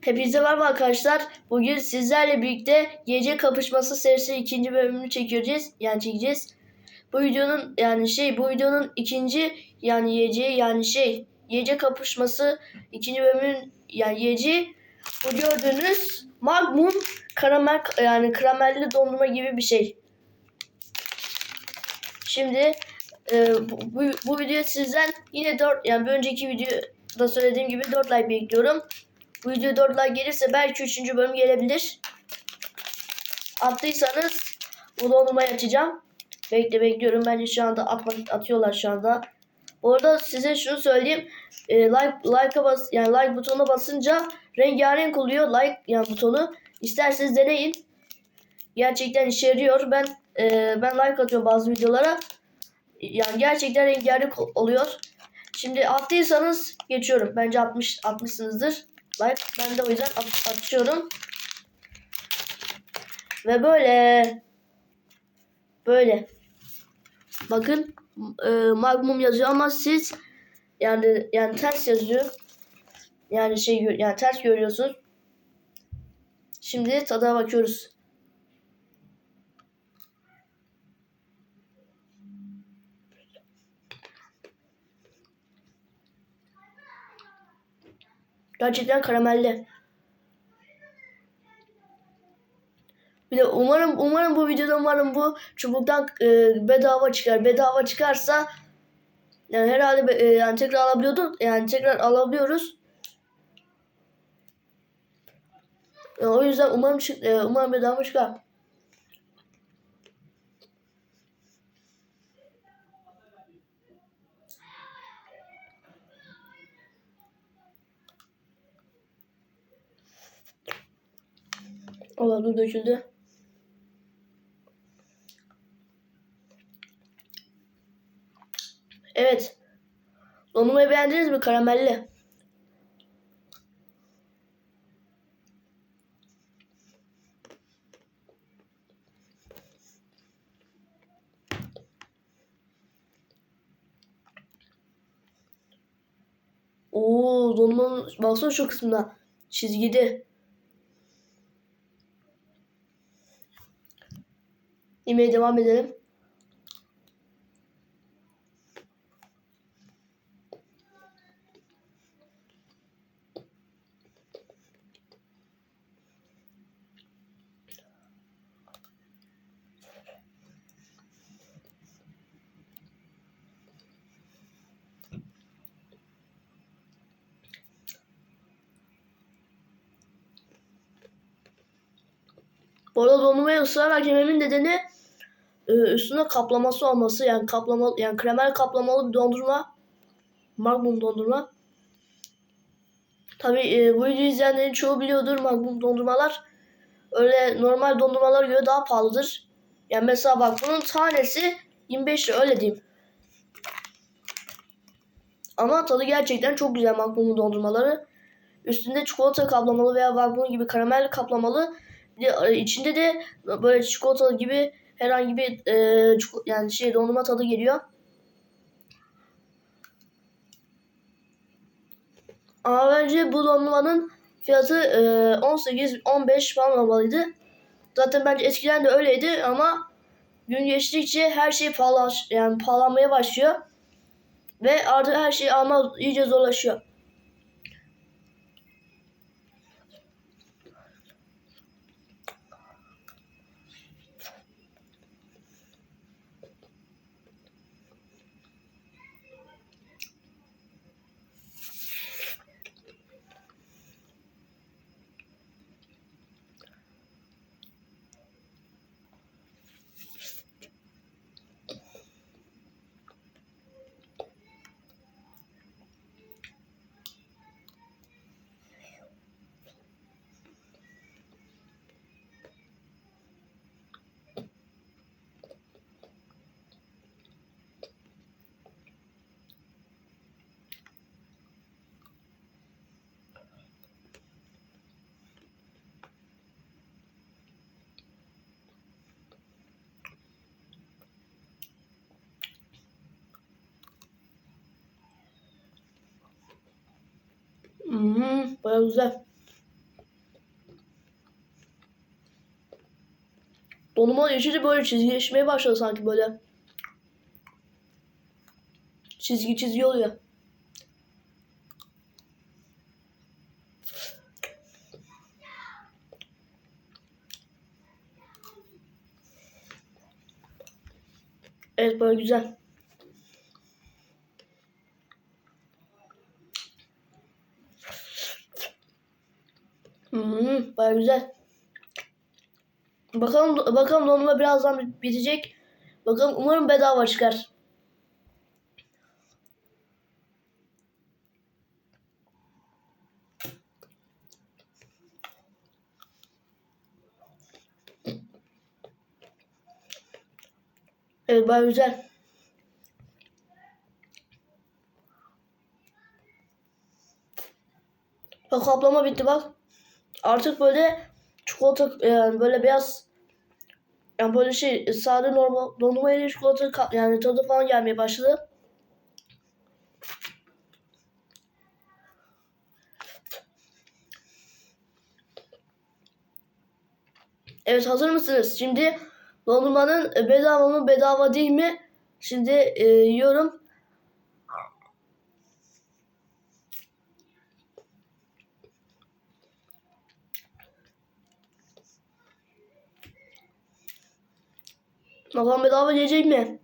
Hepinize merhaba arkadaşlar. Bugün sizlerle birlikte gece kapışması serisi ikinci bölümünü çekeceğiz. Yani çekeceğiz. Bu videonun yani şey bu videonun ikinci yani yiyeceği yani şey gece kapışması ikinci bölümün yani yiyeceği bu gördüğünüz Magnum karamel yani karamelli dondurma gibi bir şey. Şimdi e, bu, bu, bu video sizden yine 4 yani bir önceki videoda söylediğim gibi 4 like bekliyorum. Bu video 4 like gelirse belki 3. bölüm gelebilir. Attıysanız dondurmayı açacağım. Bekle bekliyorum. Bence şu anda atmak atıyorlar şu anda. Bu arada size şunu söyleyeyim. E, like like'a bas yani like butonuna basınca rengarenk oluyor like yani butonu. İsterseniz deneyin. Gerçekten işe yarıyor. Ben e, ben like atıyorum bazı videolara. Yani gerçekten rengarenk oluyor. Şimdi attıysanız geçiyorum. Bence atmış atmışsınızdır. Like ben de o yüzden açıyorum. Ve böyle böyle bakın e, Magnum yazıyor ama siz yani yani ters yazıyor. Yani şey yani ters görüyorsunuz. Şimdi tada bakıyoruz. Gerçekten karamelli. Bir de umarım umarım bu videoda umarım bu çubuktan e, bedava çıkar. Bedava çıkarsa yani herhalde e, yani tekrar alabiliyorduk. Yani tekrar alabiliyoruz. E, o yüzden umarım çık- e, umarım bedava çıkar. Allah dur döküldü. Evet. Dondurmayı beğendiniz mi? Karamelli. Oo, dondurmanın baksana şu kısmına. Çizgide. Yemeğe devam edelim. Bu arada dondurmayı ısırarak yememin nedeni e, üstüne kaplaması olması yani kaplama yani kremel kaplamalı bir dondurma Magnum dondurma. Tabi e, bu videoyu izleyenlerin çoğu biliyordur Magnum dondurmalar öyle normal dondurmalara göre daha pahalıdır. Yani mesela bak bunun tanesi 25 lira öyle diyeyim. Ama tadı gerçekten çok güzel Magnum dondurmaları. Üstünde çikolata kaplamalı veya Magnum gibi karamel kaplamalı. Bir de, e, içinde de böyle çikolatalı gibi herhangi bir e, yani şey dondurma tadı geliyor. Ama bence bu dondurmanın fiyatı e, 18-15 falan olmalıydı. Zaten bence eskiden de öyleydi ama gün geçtikçe her şey pahalı yani pahalanmaya başlıyor. Ve artık her şey alma iyice zorlaşıyor. Baya güzel. Donuma geçince böyle çizgileşmeye başladı sanki böyle. Çizgi çizgi oluyor. Evet böyle güzel. Hmm, baya güzel. Bakalım bakalım dondurma birazdan bitecek. Bakalım umarım bedava çıkar. Evet baya güzel. Bak kaplama bitti bak. Artık böyle çikolata yani böyle beyaz yani böyle şey sade normal dondurma ile çikolata yani tadı falan gelmeye başladı. Evet hazır mısınız? Şimdi dondurmanın bedava mı bedava değil mi? Şimdi e, yiyorum. Bakalım bedava gelecek mi?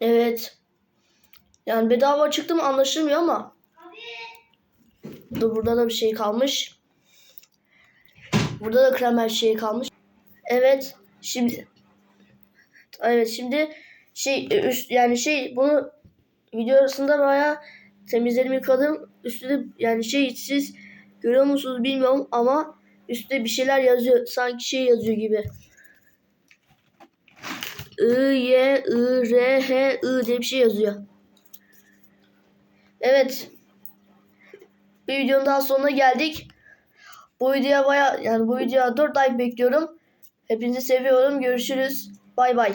Evet. Yani bedava çıktı mı anlaşılmıyor ama. Dur burada da bir şey kalmış. Burada da kremel şey kalmış. Evet. Şimdi Evet şimdi şey e, üst yani şey bunu video arasında bayağı temizledim yıkadım. Üstüne yani şey siz görüyor musunuz bilmiyorum ama üstte bir şeyler yazıyor. Sanki şey yazıyor gibi. I, Y, I, R, H, I diye bir şey yazıyor. Evet. Bir videonun daha sonuna geldik. Bu videoya baya yani bu videoya 4 like bekliyorum. Hepinizi seviyorum. Görüşürüz. Bay bay.